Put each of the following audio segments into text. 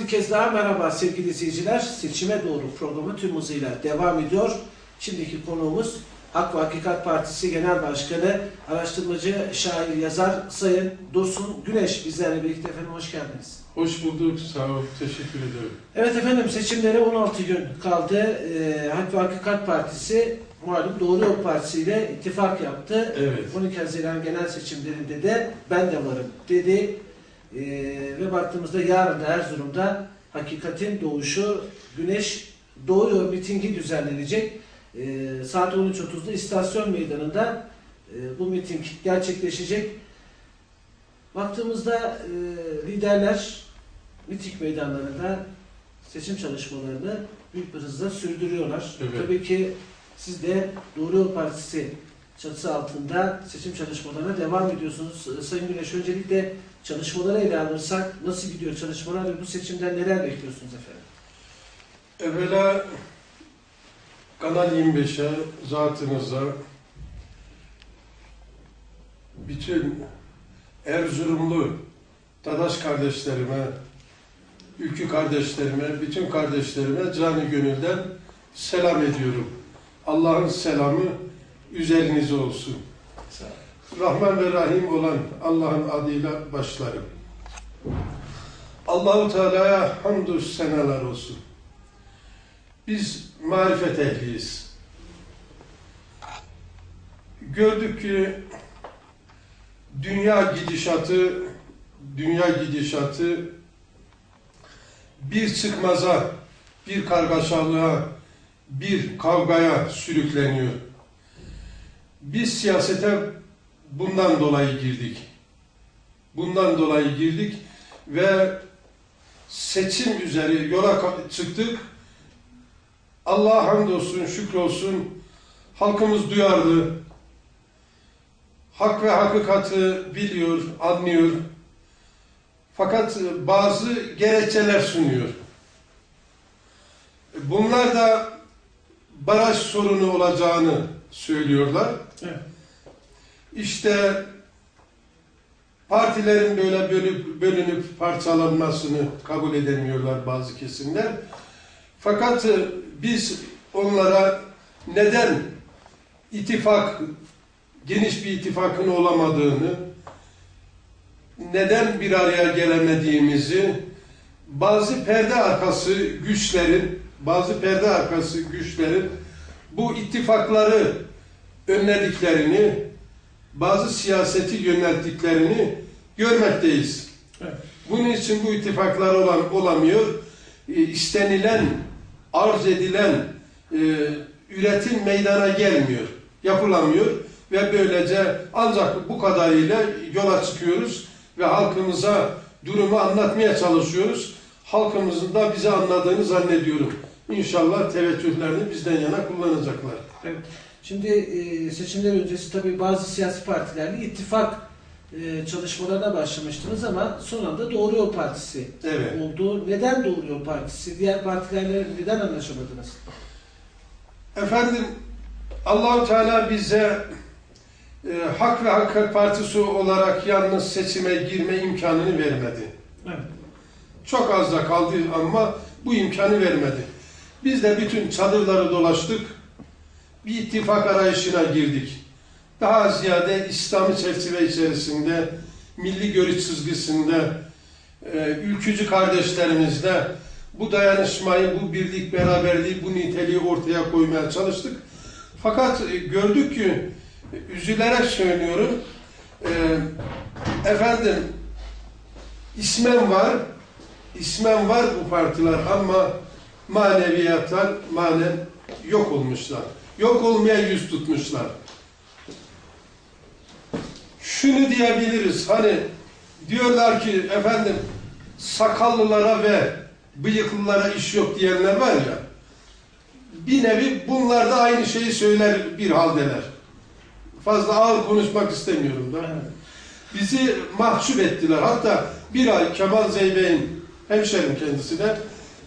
Bir kez daha merhaba sevgili izleyiciler. Seçime Doğru programı tüm hızıyla devam ediyor. Şimdiki konuğumuz Hak ve Hakikat Partisi Genel Başkanı, araştırmacı, şair, yazar Sayın Dursun Güneş bizlerle birlikte efendim hoş geldiniz. Hoş bulduk, sağ ol, teşekkür ederim. Evet efendim seçimlere 16 gün kaldı. Ee, Hak ve Hakikat Partisi malum Doğru Yol Partisi ile ittifak yaptı. Evet. 12 Haziran genel seçimlerinde de ben de varım dedi. Ee, ve baktığımızda yarın da Erzurum'da Hakikatin Doğuşu Güneş Doğuyor mitingi düzenlenecek. Ee, saat 13.30'da istasyon meydanında e, bu miting gerçekleşecek. Baktığımızda e, liderler miting meydanlarında seçim çalışmalarını büyük bir hızla sürdürüyorlar. Evet. Tabii ki siz de Doğru Yol Partisi çatısı altında seçim çalışmalarına devam ediyorsunuz. Ee, Sayın Güneş öncelikle çalışmaları ele alırsak nasıl gidiyor çalışmalar ve bu seçimden neler bekliyorsunuz efendim? Evvela Kanal 25'e, zatınıza, bütün Erzurumlu Dadaş kardeşlerime, Ülkü kardeşlerime, bütün kardeşlerime canı gönülden selam ediyorum. Allah'ın selamı üzerinize olsun. Rahman ve Rahim olan Allah'ın adıyla başlarım. Allahu Teala'ya hamdü senalar olsun. Biz marifet ehliyiz. Gördük ki dünya gidişatı dünya gidişatı bir çıkmaza, bir kargaşalığa, bir kavgaya sürükleniyor. Biz siyasete bundan dolayı girdik. Bundan dolayı girdik ve seçim üzeri yola çıktık. Allah'a hamdolsun, şükrolsun. Halkımız duyarlı. Hak ve hakikati biliyor, anlıyor. Fakat bazı gerekçeler sunuyor. Bunlar da baraj sorunu olacağını söylüyorlar. Evet. İşte partilerin böyle bölüp, bölünüp parçalanmasını kabul edemiyorlar bazı kesimler. Fakat e, biz onlara neden ittifak, geniş bir ittifakın olamadığını, neden bir araya gelemediğimizi, bazı perde arkası güçlerin, bazı perde arkası güçlerin bu ittifakları önlediklerini, bazı siyaseti yönelttiklerini görmekteyiz. Evet. Bunun için bu ittifaklar olan, olamıyor. E, istenilen, arz edilen e, üretim meydana gelmiyor, yapılamıyor ve böylece ancak bu kadarıyla yola çıkıyoruz ve halkımıza durumu anlatmaya çalışıyoruz. Halkımızın da bizi anladığını zannediyorum. İnşallah teveccühlerini bizden yana kullanacaklar. Evet. Şimdi e, seçimler öncesi tabii bazı siyasi partilerle ittifak e, çalışmalarına başlamıştınız ama son anda Doğru Yol Partisi Evet. oldu. Neden Doğru Yol Partisi? Diğer partilerle neden anlaşamadınız? Efendim Allahu Teala bize e, Hak ve Hakikat Partisi olarak yalnız seçime girme imkanını vermedi. Evet. Çok az da kaldı ama bu imkanı vermedi. Biz de bütün çadırları dolaştık. Bir ittifak arayışına girdik. Daha ziyade İslami çerçeve içerisinde, milli görüş çizgisinde, e, ülkücü kardeşlerimizle bu dayanışmayı, bu birlik, beraberliği, bu niteliği ortaya koymaya çalıştık. Fakat e, gördük ki, üzülerek söylüyorum, e, efendim, ismen var, ismen var bu partiler ama maneviyattan manen yok olmuşlar. Yok olmaya yüz tutmuşlar. Şunu diyebiliriz, hani diyorlar ki efendim sakallılara ve bıyıklılara iş yok diyenler var ya, bir nevi bunlar da aynı şeyi söyler bir haldeler. Fazla ağır konuşmak istemiyorum da. Bizi mahcup ettiler. Hatta bir ay Kemal Zeybek'in hemşerim kendisi de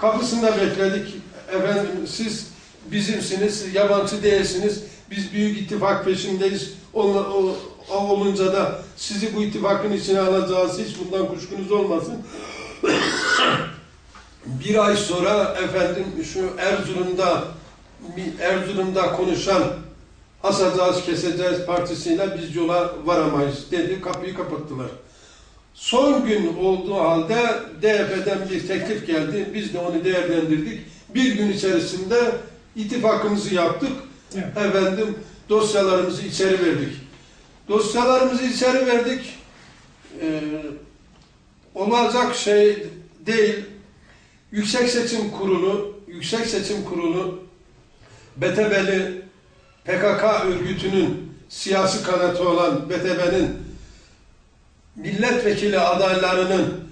kapısında bekledik. Efendim siz bizimsiniz, yabancı değilsiniz. Biz büyük ittifak peşindeyiz. Onla, o, o olunca da sizi bu ittifakın içine alacağız. Hiç bundan kuşkunuz olmasın. Bir ay sonra efendim şu Erzurum'da Erzurum'da konuşan asacağız keseceğiz partisiyle biz yola varamayız dedi. Kapıyı kapattılar. Son gün olduğu halde DYP'den bir teklif geldi. Biz de onu değerlendirdik. Bir gün içerisinde ittifakımızı yaptık. Evet. Efendim dosyalarımızı içeri verdik. Dosyalarımızı içeri verdik. Ee, olacak şey değil. Yüksek Seçim Kurulu, Yüksek Seçim Kurulu BTB'li PKK örgütünün siyasi kanatı olan BTB'nin milletvekili adaylarının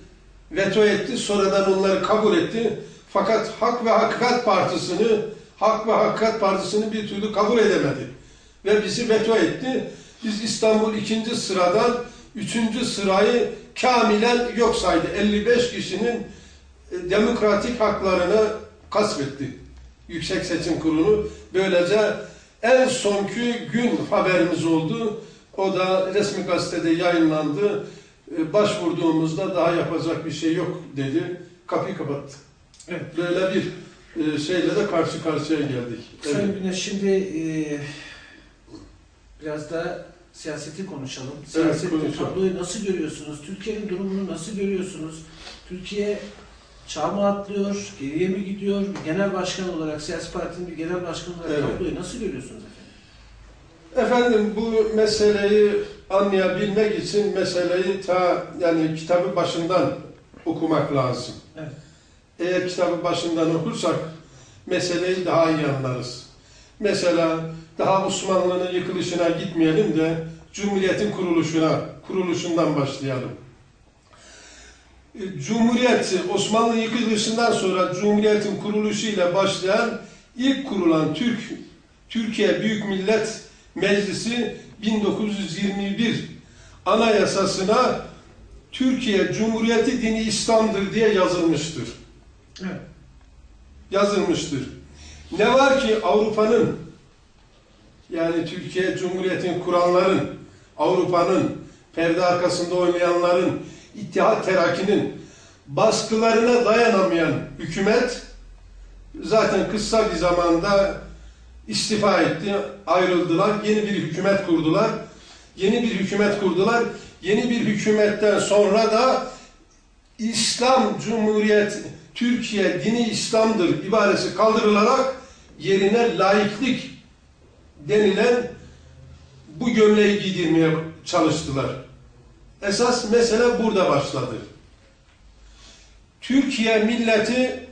veto etti. Sonradan onları kabul etti. Fakat Hak ve Hakikat Partisi'ni Hak ve Hakikat Partisi'ni bir türlü kabul edemedi. Ve bizi veto etti. Biz İstanbul ikinci sıradan üçüncü sırayı kamilen yok saydı. 55 kişinin e, demokratik haklarını kasvetti. Yüksek Seçim Kurulu. Böylece en sonki gün haberimiz oldu. O da resmi gazetede yayınlandı. E, Başvurduğumuzda daha yapacak bir şey yok dedi. Kapıyı kapattı. Evet. Böyle bir e, şeyle de karşı karşıya geldik. Sayın Evet. Güneş şimdi e, biraz da siyaseti konuşalım. Siyasette konuşalım. tabloyu nasıl görüyorsunuz? Türkiye'nin durumunu nasıl görüyorsunuz? Türkiye çağ mı atlıyor, geriye mi gidiyor? Bir genel başkan olarak, siyasi partinin bir genel başkan olarak Evet. tabloyu nasıl görüyorsunuz efendim? Efendim bu meseleyi anlayabilmek için meseleyi ta yani kitabı başından okumak lazım. Evet. Eğer kitabı başından okursak meseleyi daha iyi anlarız. Mesela daha Osmanlı'nın yıkılışına gitmeyelim de Cumhuriyet'in kuruluşuna, kuruluşundan başlayalım. E, Cumhuriyet, Osmanlı yıkılışından sonra Cumhuriyet'in kuruluşuyla başlayan ilk kurulan Türk Türkiye Büyük Millet Meclisi 1921 anayasasına Türkiye Cumhuriyeti dini İslam'dır diye yazılmıştır. Evet. Yazılmıştır. Ne var ki Avrupa'nın yani Türkiye Cumhuriyeti'ni kuranların, Avrupa'nın, perde arkasında oynayanların, İttihat Terakki'nin baskılarına dayanamayan hükümet zaten kısa bir zamanda istifa etti, ayrıldılar, yeni bir hükümet kurdular. Yeni bir hükümet kurdular. Yeni bir hükümetten sonra da İslam Cumhuriyet Türkiye dini İslam'dır ibaresi kaldırılarak yerine laiklik denilen bu gömleği giydirmeye çalıştılar. Esas mesele burada başladı. Türkiye milleti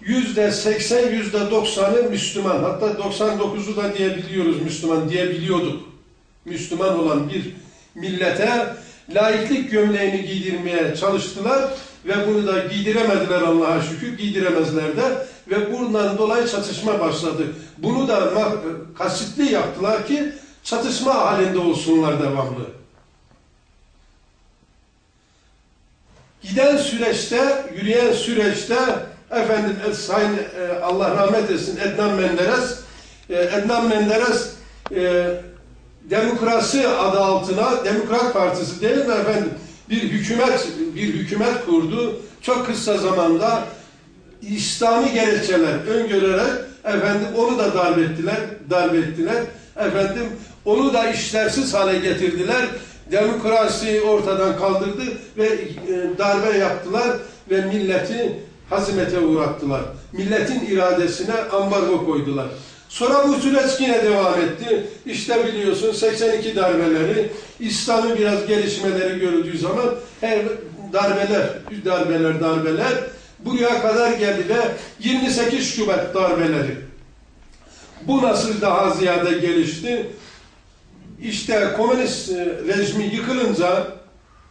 yüzde seksen, yüzde doksanı Müslüman. Hatta 99'u da diyebiliyoruz Müslüman, diyebiliyorduk. Müslüman olan bir millete laiklik gömleğini giydirmeye çalıştılar ve bunu da giydiremediler Allah'a şükür, giydiremezler de ve bundan dolayı çatışma başladı. Bunu da kasıtlı yaptılar ki çatışma halinde olsunlar devamlı. Giden süreçte, yürüyen süreçte efendim e, Sayın e, Allah rahmet etsin Ednan Menderes e, Ednan Menderes e, demokrasi adı altına Demokrat Partisi değil mi efendim bir hükümet bir hükümet kurdu. Çok kısa zamanda İslami gerekçeler öngörerek efendim onu da darp ettiler, darp ettiler. Efendim onu da işlevsiz hale getirdiler. Demokrasiyi ortadan kaldırdı ve e, darbe yaptılar ve milleti hazimete uğrattılar. Milletin iradesine ambargo koydular. Sonra bu süreç yine devam etti. İşte biliyorsun 82 darbeleri, İslam'ın biraz gelişmeleri görüldüğü zaman her darbeler, darbeler, darbeler buraya kadar geldi ve 28 Şubat darbeleri. Bu nasıl daha ziyade gelişti? İşte komünist e, rejimi yıkılınca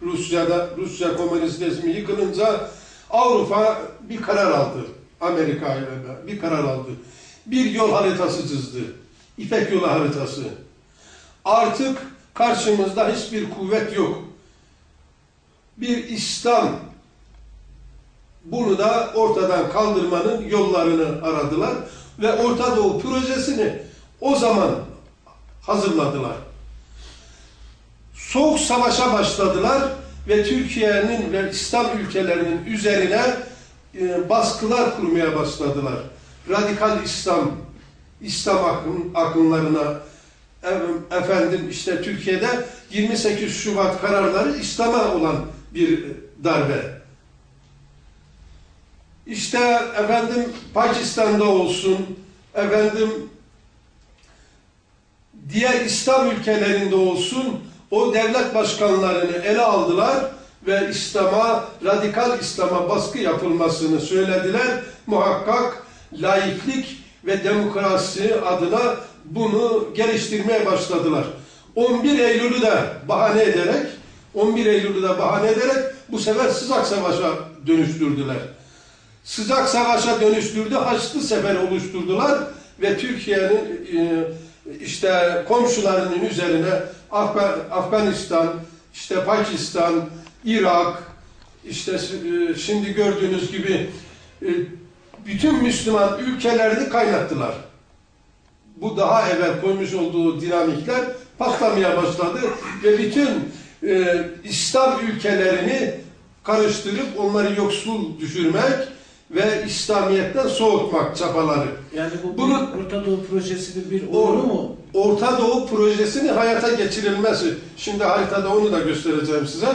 Rusya'da Rusya komünist rejimi yıkılınca Avrupa bir karar aldı. Amerika ile bir karar aldı. Bir yol haritası çizdi. İpek yolu haritası. Artık karşımızda hiçbir kuvvet yok. Bir İslam bunu da ortadan kaldırmanın yollarını aradılar ve Orta Doğu projesini o zaman hazırladılar. Soğuk savaşa başladılar ve Türkiye'nin ve İslam ülkelerinin üzerine e, baskılar kurmaya başladılar. Radikal İslam, İslam akım, akımlarına e- efendim işte Türkiye'de 28 Şubat kararları İslam'a olan bir darbe. İşte efendim Pakistan'da olsun, efendim diğer İslam ülkelerinde olsun o devlet başkanlarını ele aldılar ve İslam'a, radikal İslam'a baskı yapılmasını söylediler. Muhakkak laiklik ve demokrasi adına bunu geliştirmeye başladılar. 11 Eylül'ü de bahane ederek 11 Eylül'ü de bahane ederek bu sefer sıcak savaşa dönüştürdüler. Sıcak savaşa dönüştürdü, Haçlı Sefer oluşturdular ve Türkiye'nin e, işte komşularının üzerine Afganistan, işte Pakistan, Irak, işte e, şimdi gördüğünüz gibi e, bütün Müslüman ülkelerini kaynattılar. Bu daha evvel koymuş olduğu dinamikler patlamaya başladı ve bütün e, İslam ülkelerini karıştırıp onları yoksul düşürmek ve İslamiyet'ten soğutmak çabaları. Yani bu Büyük Orta Doğu Projesi'nin bir O- ürünü mu? Orta Doğu projesinin hayata geçirilmesi. Şimdi haritada onu da göstereceğim size.